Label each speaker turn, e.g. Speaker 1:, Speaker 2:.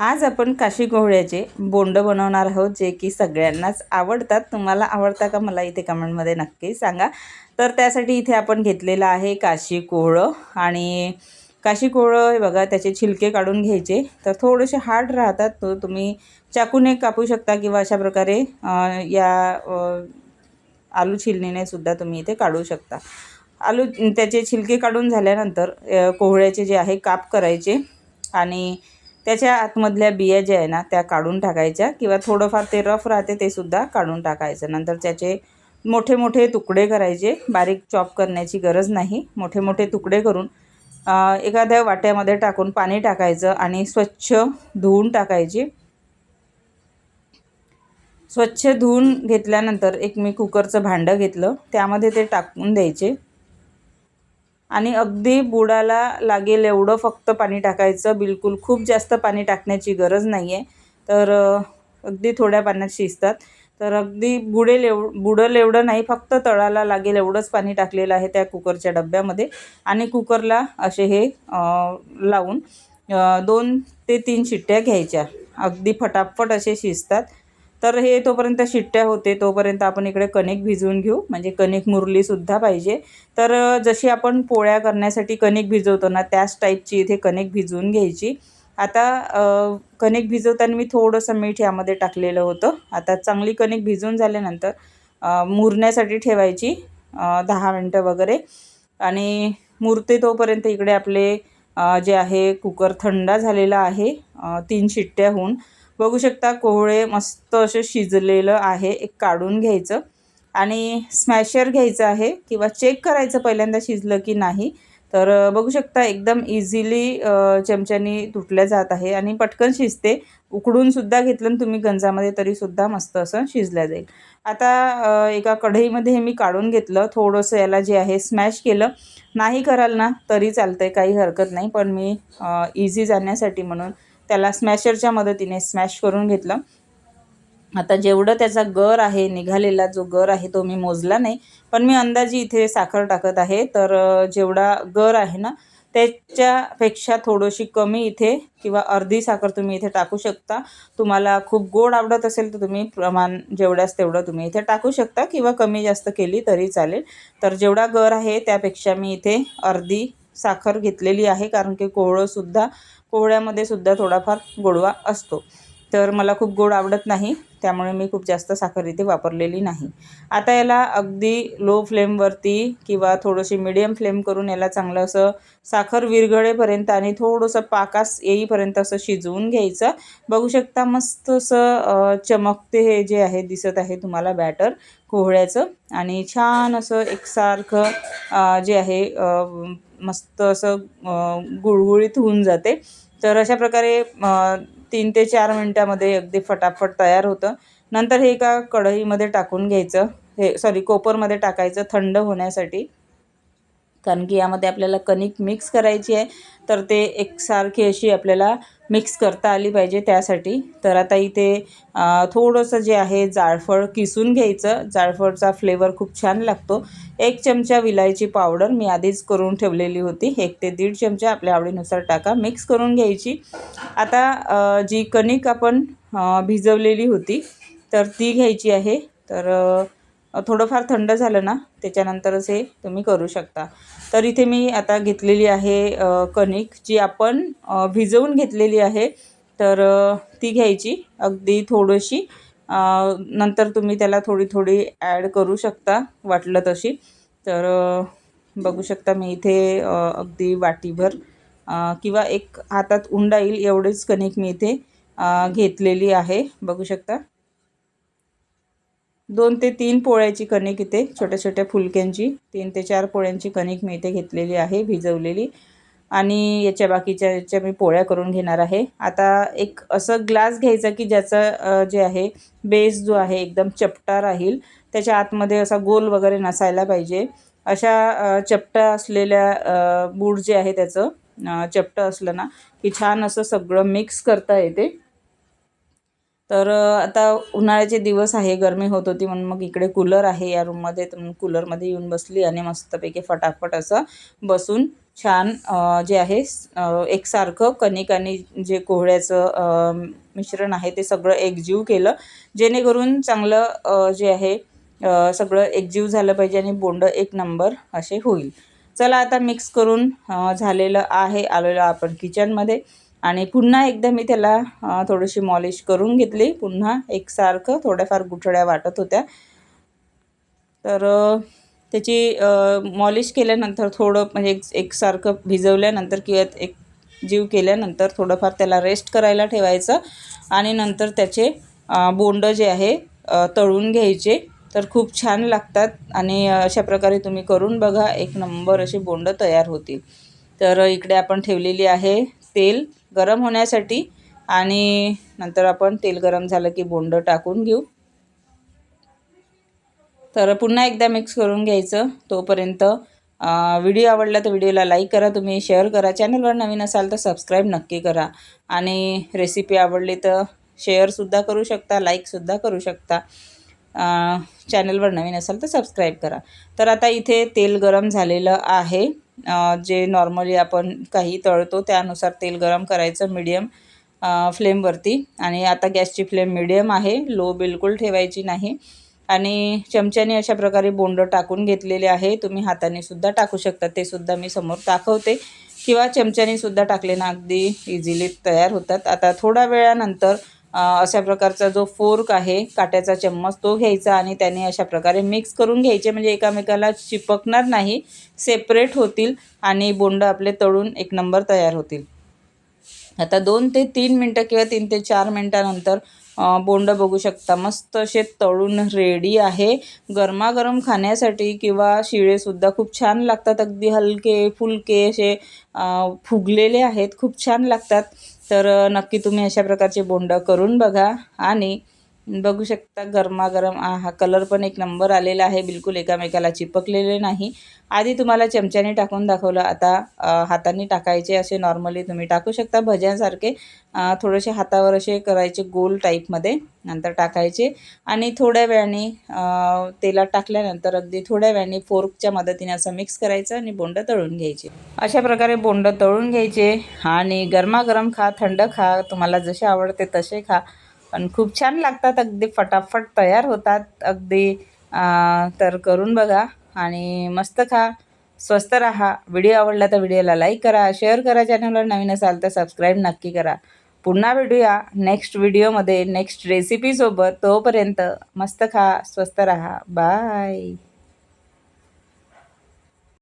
Speaker 1: आज आपण काशी कोहळ्याचे बोंड बनवणार आहोत जे की सगळ्यांनाच आवडतात. तुम्हाला आवडता का मला इथे कमेंटमध्ये नक्की सांगा. तर त्यासाठी इथे आपण घेतलेलं आहे काशी कोहळं आणि काशी कोहळं हे बघा त्याचे छिलके काढून घ्यायचे. तर थोडेसे हार्ड राहतात तो तुम्ही चाकूने कापू शकता किंवा अशा प्रकारे या आलू छिलणीने सुद्धा तुम्ही इथे काढू शकता. आलू त्याचे छिलके काढून झाल्यानंतर कोहळ्याचे जे आहे काप करायचे आणि त्याच्या आतमधल्या बिया ज्या आहे ना त्या काढून टाकायच्या किंवा थोडंफार ते रफ राहते ते सुद्धा काढून टाकायचं. नंतर त्याचे मोठे मोठे तुकडे करायचे. बारीक चॉप करण्याची गरज नाही. मोठे मोठे तुकडे करून एखाद्या वाट्यामध्ये टाकून पाणी टाकायचं आणि स्वच्छ धुवून टाकायची. स्वच्छ धुवून घेतल्यानंतर एक मी कुकरचं भांडं घेतलं. त्यामध्ये ते टाकून द्यायचे. आणि अगदी बुडाला लागेल एवढं फक्त पाणी टाकायचं. बिलकुल खूप जास्त पाणी टाकण्याची गरज नाही आहे तर अगदी थोड्या पाण्यात शिजतात. तर अगदी बुडेल एव बुडेल एवढं नाही फक्त तळाला लागेल एवढंच पाणी टाकलेलं आहे त्या कुकरच्या डब्यामध्ये. आणि कुकरला असे हे लावून दोन ते तीन शिट्ट्या घ्यायच्या. अगदी फटाफट असे शिजतात. तर हे तोपर्यंत शिट्ट्या होते तोपर्यंत आपण इकडे कणिक भिजवून घेऊ. म्हणजे कणिक मुरलीसुद्धा पाहिजे. तर जशी आपण पोळ्या करण्यासाठी कणिक भिजवतो ना त्याच टाईपची इथे कणिक भिजवून घ्यायची. आता कणिक भिजवताना मी थोडंसं मीठ यामध्ये टाकलेलं होतं. आता चांगली कणिक भिजवून झाल्यानंतर मुरण्यासाठी ठेवायची दहा मिनटं वगैरे. आणि मुरते तोपर्यंत इकडे आपले जे आहे कुकर थंडा झालेला आहे तीन शिट्ट्या होऊन. बघू शकता कोहळे मस्त असे शिजलेलं आहे एक काढून घ्यायचं. आणि स्मॅशर घ्यायचं आहे किंवा चेक करायचं पहिल्यांदा शिजलं की नाही. तर बघू शकता एकदम इझिली चमच्यानी तुटल्या जात आहे आणि पटकन शिजते. उकडूनसुद्धा घेतलं आणि तुम्ही गंजामध्ये तरीसुद्धा मस्त असं शिजल्या जाईल. आता एका कढईमध्ये हे मी काढून घेतलं. थोडंसं याला जे आहे स्मॅश केलं. नाही कराल ना तरी चालतं आहे काही हरकत नाही. पण मी इझी जाण्यासाठी म्हणून त्याला स्मॅशरच्या मदतीने स्मॅश करून घेतलं. आता जेवढं त्याचा गर आहे निघालेला जो गर आहे तो मी मोजला नाही पण मी अंदाजी इथे साखर टाकत आहे. तर जेवढा गर आहे ना त्याच्यापेक्षा थोडीशी कमी इथे किंवा अर्धी साखर तुम्ही इथे टाकू शकता. तुम्हाला खूप गोड आवडत असेल तर तुम्ही प्रमाण जेवढ्यास तेवढं तुम्ही इथे टाकू शकता किंवा कमी जास्त केली तरी चालेल. तर जेवढा गर आहे त्यापेक्षा मी इथे अर्धी साखर घेतलेली आहे कारण की कोवळंसुद्धा कोवळ्यामध्ये सुद्धा थोडाफार गोडवा असतो. तर मला खूप गोड आवडत नाही त्यामुळे मी खूप जास्त साखर इथे वापरलेली नाही. आता याला अगदी लो फ्लेमवरती किंवा थोडीशी मिडियम फ्लेम करून याला चांगलं असं साखर विरघळेपर्यंत आणि थोडंसं पाकास येईपर्यंत असं शिजवून घ्यायचं. बघू शकता मस्त असं चमकते हे जे आहे दिसत आहे तुम्हाला बॅटर कोहळ्याचं. आणि छान असं एकसारखं जे आहे मस्त असं गुळगुळीत होऊन जाते. तर अशा प्रकारे तीन ते चार मिनटामध्ये अगदी फटाफट तयार होतं. नंतर हे एका कढईमध्ये टाकून घ्यायचं. हे सॉरी कोपरमध्ये टाकायचं थंड होण्यासाठी. कारण की यामध्ये आपल्याला कणिक मिक्स करायची आहे. तर ते एकसारखी अशी आपल्याला मिक्स करता आली पाहिजे त्यासाठी. तर आता इथे थोडंसं जे आहे जायफळ किसून घ्यायचं. जायफळचा फ्लेवर खूप छान लागतो. एक चमचा विलायची पावडर मी आधीच करून ठेवलेली होती. एक ते दीड चमचा आपल्या आवडीनुसार टाका. मिक्स करून घ्यायची. आता जी कणिक आपण भिजवलेली होती तर ती घ्यायची आहे. तर थोडंफार थंड झालं ना त्याच्यानंतरच हे तुम्ही करू शकता. तर इथे मी आता घेतलेली आहे कणिक जी आपण भिजवून घेतलेली आहे. तर ती घ्यायची अगदी थोडीशी. नंतर तुम्ही त्याला थोडी थोडी ॲड करू शकता वाटलं तशी. तर बघू शकता मी इथे अगदी वाटीभर किंवा एक हातात उंडा येईल एवढीच कणिक मी इथे घेतलेली आहे. बघू शकता. दोन ते तीन पोळ्याची कणिक इथे छोट्या छोट्या फुलक्यांची. तीन ते चार पोळ्यांची कणिक मी इथे घेतलेली आहे भिजवलेली. आणि याच्या बाकीच्या याच्या मी पोळ्या करून घेणार आहे. आता एक असं ग्लास घ्यायचा की ज्याचं जे आहे बेस जो आहे एकदम चपटा राहील. त्याच्या आतमध्ये असा गोल वगैरे नसायला पाहिजे. अशा चपटा असलेल्या बूट बूड जे आहे त्याचं चपटं असलं ना की छान असं सगळं मिक्स करता येते. तर आता उन्हाळ्याचे दिवस आहे गरमी होत होती म्हणून मग इकडे कूलर आहे या रूममध्ये तर कूलरमध्ये येऊन बसली आणि मस्तपैकी फटाफट असं बसून छान जे आहे एकसारखं कणिक आणि जे कोहळ्याचं मिश्रण आहे ते सगळं एकजीव केलं जेणेकरून चांगलं जे आहे सगळं एकजीव झालं पाहिजे आणि बोंड एक नंबर असे होईल. चला आता मिक्स करून झालेलं आहे आलेलं आपण किचनमध्ये. आणि पुन्हा एकदा मी त्याला थोडीशी मॉलिश करून घेतली. पुन्हा एकसारखं थोड्याफार गुठळ्या वाटत होत्या. तर त्याची मॉलिश केल्यानंतर थोडं म्हणजे एक एकसारखं भिजवल्यानंतर किंवा एक जीव केल्यानंतर थोडंफार त्याला रेस्ट करायला ठेवायचं. आणि नंतर त्याचे बोंड जे आहे तळून घ्यायचे. तर खूप छान लागतात. आणि अशा प्रकारे तुम्ही करून बघा. एक नंबर असे बोंड तयार होतील. तर इकडे आपण ठेवलेली आहे. तेल गरम होण्यासाठी आणि नंतर आपण तेल गरम झालं की बोंड टाकून घेऊ. तर पुन्हा एकदा मिक्स करून घ्यायचं. तोपर्यंत व्हिडिओ आवडला तर व्हिडिओला लाईक करा तुम्ही शेअर करा. चॅनलवर नवीन असाल तर सबस्क्राईब नक्की करा. आणि रेसिपी आवडली तर शेअरसुद्धा करू शकता लाईकसुद्धा करू शकता. चॅनलवर नवीन असाल तर सबस्क्राईब करा. तर आता इथे तेल गरम झालेलं आहे. जे नॉर्मली आपण काही तळतो त्यानुसार तेल गरम करायचं मीडियम फ्लेमवरती आणि आता गॅसची फ्लेम मिडियम आहे लो बिलकुल ठेवायची नाही. आणि चमच्याने अशा प्रकारे बोंडं टाकून घेतलेले आहे. तुम्ही हाताने सुद्धा टाकू शकता. ते सुद्धा मी समोर दाखवते. किंवा चमच्याने सुद्धा टाकले ना अगदी इझिली तयार होतात. आता थोड्या वेळानंतर अशा प्रकारचा जो फोर्क आहे काट्याचा चम्मच तो घ्यायचा आणि त्याने अशा प्रकारे मिक्स करून घ्यायचे. म्हणजे एकामेकाला चिपकणार नाही सेपरेट होतील आणि बोंड आपले तळून एक नंबर तयार होतील. आता दोन ते तीन मिनटं किंवा तीन ते चार मिनटानंतर बोंड बघू शकता. मस्त असे तळून रेडी आहे. गरमागरम खाण्यासाठी किंवा शिळेसुद्धा खूप छान लागतात. अगदी हलके फुलके असे फुगलेले आहेत. खूप छान लागतात. तर नक्की तुम्ही अशा प्रकारचे बोंड करून बघा आणि बघू शकता गरमागरम हा कलर पण एक नंबर आलेला आहे. बिलकुल एकामेकाला चिपकलेले नाही. आधी तुम्हाला चमच्याने टाकून दाखवलं आता हाताने टाकायचे असे नॉर्मली तुम्ही टाकू शकता. भज्यांसारखे थोडेसे हातावर असे करायचे गोल टाईपमध्ये नंतर टाकायचे. आणि थोड्या वेळाने तेलात टाकल्यानंतर अगदी थोड्या वेळाने फोर्कच्या मदतीने असं मिक्स करायचं आणि बोंड तळून घ्यायचे. अशा प्रकारे बोंड तळून घ्यायचे आणि गरमागरम खा थंड खा. तुम्हाला जसे आवडते तसे खा. पण खूप छान लागतात. अगदी फटाफट तयार होतात. अगदी तर करून बघा आणि मस्त खा. स्वस्त राहा. व्हिडिओ आवडला तर व्हिडिओला लाईक करा शेअर करा चॅनलवर नवीन असाल तर सबस्क्राईब नक्की करा. पुन्हा भेटूया नेक्स्ट व्हिडिओमध्ये नेक्स्ट रेसिपीसोबत तोपर्यंत मस्त खा स्वस्त राहा. बाय.